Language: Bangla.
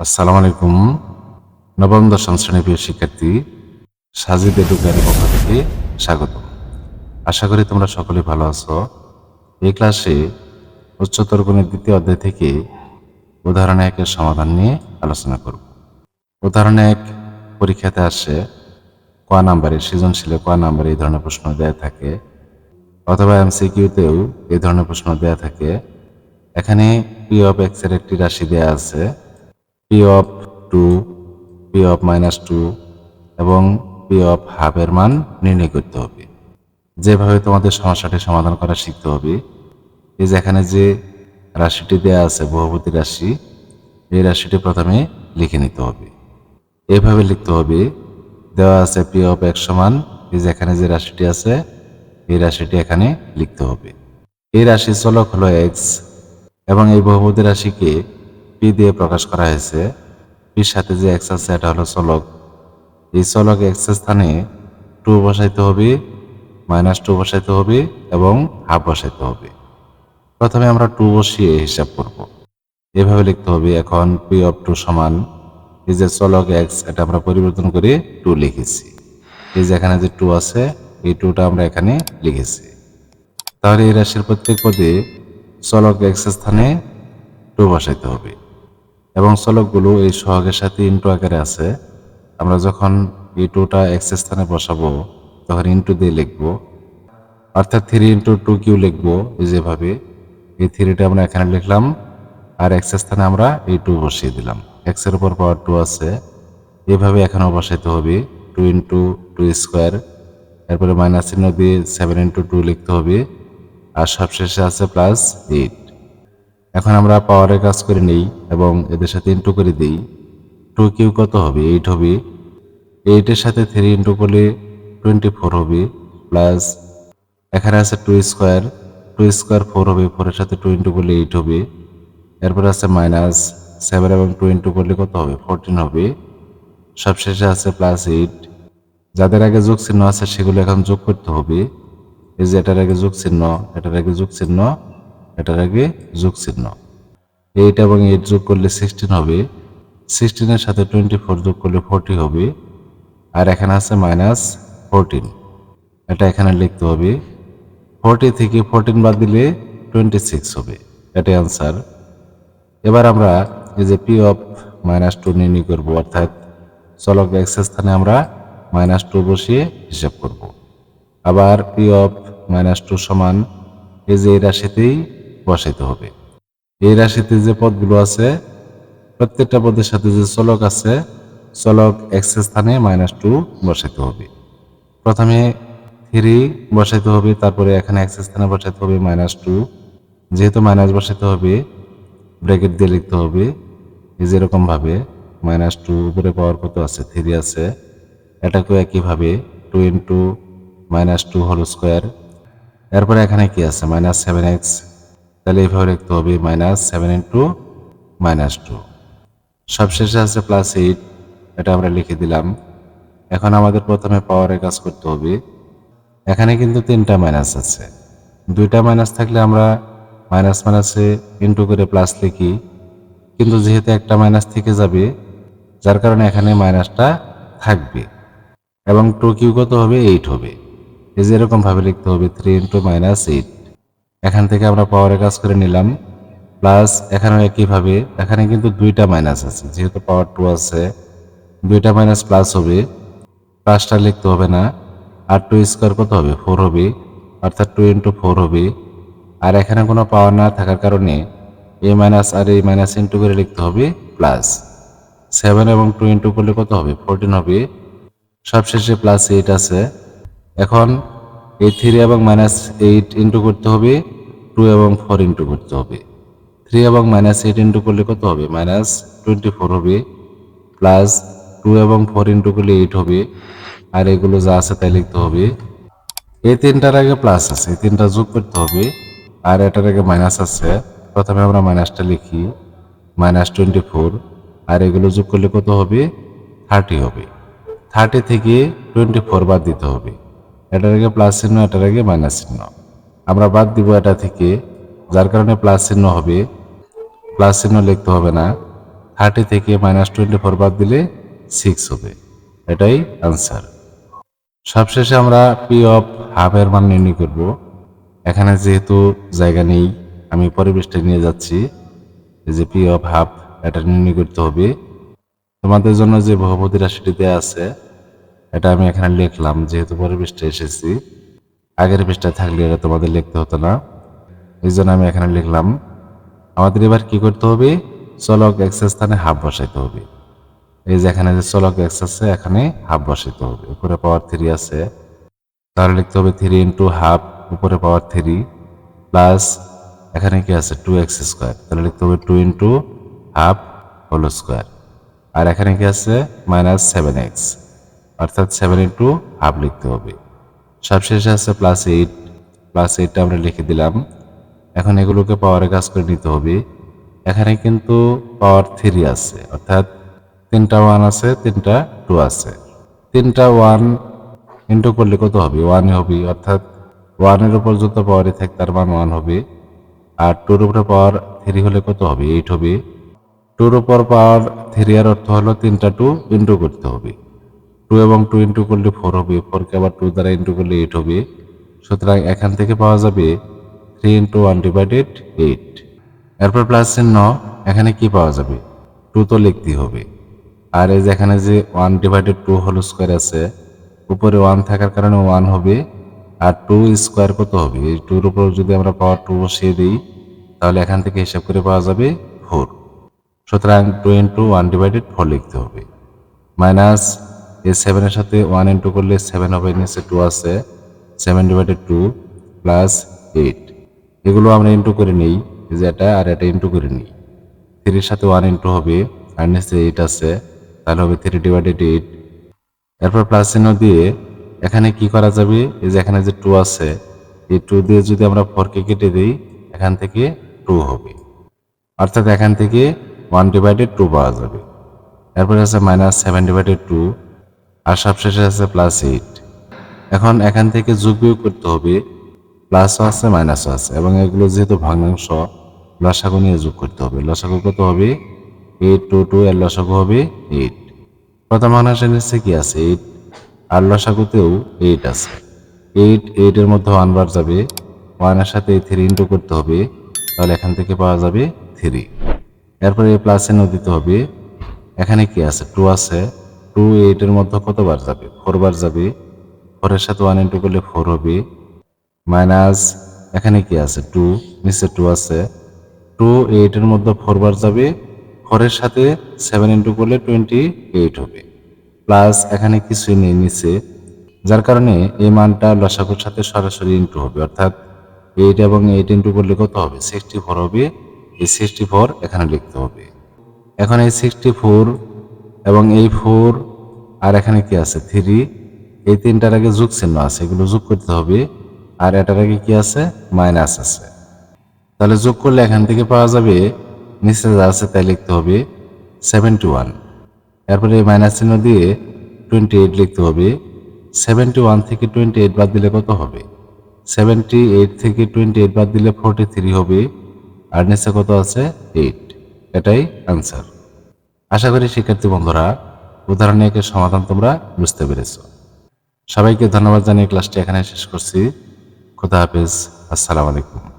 আসসালামু আলাইকুম। নবম, দশম শ্রেণি প্রিয় শিক্ষার্থী সাজিদ এডুকারের পক্ষ থেকে স্বাগত। আশা করি তোমরা সকলে ভালো আছো। এই ক্লাসে উচ্চতর গণিত দ্বিতীয় অধ্যায় থেকে উদাহরণ একের সমাধান নিয়ে আলোচনা করব। উদাহরণ এক পরীক্ষাতে আসে, ক নাম্বারে সৃজনশীলে ক নাম্বারে এই ধরনের প্রশ্ন দেয়া থাকে অথবা এমসিকিউতেও এই ধরনের প্রশ্ন দেয়া থাকে। এখানে পি অফ এক্সের একটি রাশি দেয়া আছে। P of two P of minus two এবং পি অফ হাফের মান নির্ণয় করতে হবে। যেভাবে তোমাদের সমস্যাটি সমাধান করা শিখতে হবে, এই যে এখানে যে রাশিটি দেয়া আছে বহুপতি রাশি, এই রাশিটি প্রথমে লিখে নিতে হবে। এভাবে লিখতে হবে, দেওয়া আছে পি অফ এক সমান, এই যে এখানে যে রাশিটি আছে, এই রাশিটি এখানে লিখতে হবে। এই রাশির চলক হলো এক্স এবং এই বহুপতি রাশিকে পি দিয়ে প্রকাশ করা হয়েছে। পির সাথে যে এক্স আছে, এটা হলো চলক। এই চলক এক্স স্থানে টু বসাইতে হবে মাইনাস টু বসাইতে হবে এবং হাফ বসাইতে হবে। প্রথমে আমরা টু বসিয়ে হিসাব করব। এভাবে লিখতে হবে, এখন পি অফ টু সমান এই যে চলক এক্স এটা আমরা পরিবর্তন করে টু লিখেছি। এই যে এখানে যে টু আছে, এই টুটা আমরা এখানে লিখেছি। তাহলে এই রাশির প্রত্যেক পদে চলক এক্স স্থানে টু বসাইতে হবে। এবং চলকগুলো এই সহগের সাথে ইন্টু আকারে আছে, আমরা যখন এই টুটা এক্স স্থানে বসাবো, তখন ইন্টু দিয়ে লিখব। অর্থাৎ থ্রি ইন্টু টু কিউ লিখব, এই যেভাবে এই থ্রিটা আমরা এখানে লিখলাম, আর এক্স স্থানে আমরা এই টু বসিয়ে দিলাম। এক্সের উপর পাওয়ার টু আছে, এভাবে এখানেও বসাইতে হবে টু ইন্টু টু স্কোয়ার এরপরে মাইনাস চিহ্ন দিয়ে সেভেন ইন্টু টু লিখতে হবে, আর সবশেষে আছে প্লাস এইট এখন আমরা পাওয়ারের কাজ করে নেই এবং এদের সাথে ইন্টু করে দিই। টু কিউ কত হবে? এইট হবে। এইটের সাথে থ্রি ইন্টু করলে টোয়েন্টি ফোর হবে প্লাস এখানে আছে two square two square four হবে। ফোরের সাথে টু ইন্টু করলে এইট হবে। এরপরে আছে মাইনাস সেভেন এবং টু ইন্টু করলে কত হবে? ফোরটিন হবে। সবশেষে আছে প্লাস এইট যাদের আগে যোগ চিহ্ন আছে সেগুলো এখন যোগ করতে হবে। এই যে এটার আগে যোগ চিহ্ন, এটার আগে যোগ চিহ্ন এটার আগে যোগ চিহ্ন। এইট এবং এইট যোগ করলে সিক্সটিন হবে। সিক্সটিনের সাথে টোয়েন্টি ফোর যোগ করলে ফোরটি হবে। আর এখানে আছে মাইনাস ফোরটিন এটা এখানে লিখতে হবে। ফোরটি থেকে ফোরটিন বাদ দিলে টোয়েন্টি সিক্স হবে। এটাই আনসার এবার আমরা এই যে পি অফ মাইনাস টু নির্ণয় করব, অর্থাৎ চলক এক্স স্থানে আমরা মাইনাস টু বসিয়ে হিসাব করব। আবার পি অফ মাইনাস টু সমান এই যে এই রাশিতেই বসাইতে হবে। এই রাশিতে যে পদগুলো আছে, প্রত্যেকটা পদের সাথে যে চলক আছে, চলক এক্স স্থানে মাইনাস টু বসাইতে হবে। প্রথমে থ্রি বসাইতে হবে, তারপরে এখানে এক্স স্থানে বসাইতে হবে মাইনাস টু যেহেতু মাইনাস বসাইতে হবে ব্র্যাকেট দিয়ে লিখতে হবে, এই যেরকম ভাবে মাইনাস টু উপরে পাওয়ার কত আছে? থ্রি আছে। এটাকেও একইভাবে two into minus two whole square এরপরে এখানে কি আছে? মাইনাস সেভেন এক্স তাহলে এইভাবে লিখতে হবে minus seven into minus two সবশেষে আছে প্লাস এইট এটা আমরা লিখে দিলাম। এখন আমাদের প্রথমে পাওয়ারে কাজ করতে হবে। এখানে কিন্তু তিনটা মাইনাস আছে। দুইটা মাইনাস থাকলে আমরা মাইনাস মাইনাসে ইন্টু করে প্লাস লিখি। কিন্তু যেহেতু একটা মাইনাস থেকে যাবে, যার কারণে এখানে মাইনাসটা থাকবে। এবং টু কিউ কত হবে? এইট হবে। এই যে এরকম ভাবে লিখতে হবে থ্রি ইন্টু মাইনাস এইট এখান থেকে আমরা পাওয়ারে কাজ করে নিলাম প্লাস এখানেও একইভাবে, এখানে কিন্তু দুইটা মাইনাস আছে, যেহেতু পাওয়ার টু আছে, দুইটা মাইনাস প্লাস হবে প্লাসটা লিখতে হবে না, আর টু স্কোয়ার কত হবে? ফোর হবে, অর্থাৎ টু ইন্টু ফোর হবে, আর এখানে কোনো পাওয়ার না থাকার কারণে এ মাইনাস আর এই মাইনাস ইন্টু করে লিখতে হবে প্লাস সেভেন এবং টু ইন্টু করলে কত হবে? ফোরটিন হবে, সবশেষে প্লাস এইট আছে, এখন এই থ্রি এবং মাইনাস এইট ইন্টু করতে হবে টু এবং ফোর ইন্টু করতে হবে। থ্রি এবং মাইনাস এইট ইন্টু করলে কত হবে? মাইনাস টোয়েন্টি ফোর হবে। প্লাস টু এবং ফোর ইন্টু করলে এইট হবে। আর এগুলো যা আছে তাই লিখতে হবে। এই তিনটার আগে প্লাস আছে, এই তিনটা যোগ করতে হবে। আর এটার আগে মাইনাস আছে। প্রথমে আমরা মাইনাসটা লিখি। মাইনাস টোয়েন্টি ফোর আর এগুলো যোগ করলে কত হবে? থার্টি হবে। থার্টি থেকে টোয়েন্টি ফোর বাদ দিতে হবে। এটার আগে প্লাস চিহ্ন, এটার আগে মাইনাস চিহ্ন। আমরা বাদ দিব এটা থেকে, যার কারণে প্লাস চিহ্ন হবে। প্লাস চিহ্ন লিখতে হবে না। থার্টি থেকে মাইনাস টোয়েন্টি ফোর বাদ দিলে সিক্স হবে। এটাই আনসার। সবশেষে আমরা পি অফ হাফের মান নির্ণয় করব। এখানে যেহেতু জায়গা নেই, আমি পরিবেশটা নিয়ে যাচ্ছি। যে পি অফ হাফ এটা নির্ণয় করতে হবে। তোমাদের জন্য যে বহুপতি রাশিটি দেওয়া আছে, এটা আমি এখানে লিখলাম, যেহেতু পরিবেশটা এসেছি। আগের পৃষ্ঠায় থাকলে এটা তোমাদের লিখতে হতো না। এই জন্য আমি এখানে লিখলাম, আমাদের এবার কি করতে হবে? চলক এক্স স্থানে হাফ বসাইতে হবে। এই যে এখানে যে চলক এক্স আছে, এখানে হাফ বসাইতে হবে। উপরে পাওয়ার থ্রি আছে। তাহলে লিখতে হবে থ্রি ইন্টু হাফ, উপরে পাওয়ার থ্রি প্লাস এখানে কি আছে? Two X square. তাহলে লিখতে হবে two into half whole square. আর এখানে কি আছে? Minus seven X. অর্থাৎ সেভেন ইন্টু হাফ লিখতে হবে। সবশেষে আছে প্লাস এইট প্লাস এইটটা আমরা লিখে দিলাম। এখন এগুলোকে পাওয়ারে কাজ করে নিতে হবে। এখানে কিন্তু পাওয়ার থ্রি আছে, অর্থাৎ তিনটা ওয়ান আছে, তিনটা টু আছে। তিনটা ওয়ান ইন্টু করলে কত হবে? ওয়ানই হবে, অর্থাৎ ওয়ানের উপর যত পাওয়ারই থাকে, তার মান ওয়ান হবে। আর টুর উপরে পাওয়ার থ্রি হলে কত হবে? এইট হবে। টুর উপর পাওয়ার থ্রি এর অর্থ হলো তিনটা টু ইন্টু করতে হবে। টু এবং টু ইন্টু করলে ফোর হবে ফোরকে আবার টু দ্বারা ইন্টু করলে এইট হবে। সুতরাং এখান থেকে পাওয়া যাবে three into one divided eight এরপর প্লাস চিহ্ন, এখানে কি পাওয়া যাবে? টু তো লিখতেই হবে। আর এই যে এখানে যে one divided two whole square আছে, উপরে ওয়ান থাকার কারণে ওয়ান হবে, আর টু স্কোয়ার কত হবে? এই টুর উপর যদি আমরা পাওয়ার টু বসিয়ে দিই, তাহলে এখান থেকে হিসাব করে পাওয়া যাবে ফোর সুতরাং two into one divided four লিখতে হবে। মাইনাস এই সেভেনের সাথে ওয়ান ইন্টু করলে সেভেন হবে নিচে টু আছে। Seven divided two plus eight এগুলো আমরা ইন্টু করে নিই যে এটা আর এটা ইন্টু করে নিই। থ্রির সাথে ওয়ান ইন্টু হবে, আর নিচে এইট আছে, তাহলে হবে থ্রি ডিভাইডেড এইট এরপর প্লাস চিহ্ন দিয়ে এখানে কি করা যাবে? এই যে এখানে যে টু আছে, এই টু দিয়ে যদি আমরা ফোরকে কেটে দিই, এখান থেকে টু হবে। অর্থাৎ এখান থেকে ওয়ান ডিভাইডেড টু পাওয়া যাবে। এরপরে আছে মাইনাস সেভেন ডিভাইডেড টু আর সবশেষে আছে প্লাস এইট এখন এখান থেকে যোগ বিয়োগ করতে হবে প্লাসও আছে মাইনাসও আছে, এবং এগুলো যেহেতু ভগ্নাংশ, লসাগু নিয়ে যোগ করতে হবে। লসাগু কত হবে? এইট টু টু এর লসাগু হবে এইট প্রথম ভগ্নাংশের নিচে কি আছে? এইট আর লসাগুতেও এইট আছে। এইট এইটের মধ্যে ওয়ান বার যাবে। ওয়ানের সাথে এই থ্রি ইন্টু করতে হবে, তাহলে এখান থেকে পাওয়া যাবে থ্রি এরপরে প্লাস চিহ্ন দিতে হবে। এখানে কি আছে? টু আছে। টু এইটের মধ্যে কতবার যাবে? ফোর বার যাবে? ফোরের সাথে ওয়ান ইন্টু করলে ফোর হবে। মাইনাস, এখানে কি আছে? টু নিচে টু আছে। টু এইটের মধ্যে ফোর বার যাবে। ফোরের সাথে সেভেন ইন্টু করলে টোয়েন্টি এইট হবে। প্লাস এখানে কিছুই নেই নিচে। যার কারণে এই মানটা লসাগুর সাথে সরাসরি ইন্টু হবে। অর্থাৎ এইট এবং এইট ইন্টু করলে কত হবে? সিক্সটি ফোর হবে। এই সিক্সটি ফোর এখানে লিখতে হবে। এখন এই সিক্সটি ফোর এবং এই ফোর আর এখানে কি আছে? থ্রি এই তিনটার আগে যোগ চিহ্ন আছে, এগুলো যোগ করতে হবে। আর এটার আগে কি আছে? মাইনাস আছে। তাহলে যোগ করলে এখান থেকে পাওয়া যাবে, নিচে যা আছে তাই লিখতে হবে সেভেন্টি ওয়ান এরপরে মাইনাস চিহ্ন দিয়ে টোয়েন্টি এইট লিখতে হবে। সেভেন্টি ওয়ান থেকে টোয়েন্টি এইট বাদ দিলে কত হবে? সেভেন্টি এইট থেকে টোয়েন্টি এইট বাদ দিলে ফোরটি থ্রি হবে। আর নিচে কত আছে? এইট এটাই আনসার আশা করি শিক্ষার্থী বন্ধুরা উদাহরণ একে সমাধান তোমরা বুঝতে পেরেছ। সবাইকে ধন্যবাদ জানিয়ে ক্লাসটি এখানে শেষ করছি। খুদা হাফিজ। আসসালামু আলাইকুম।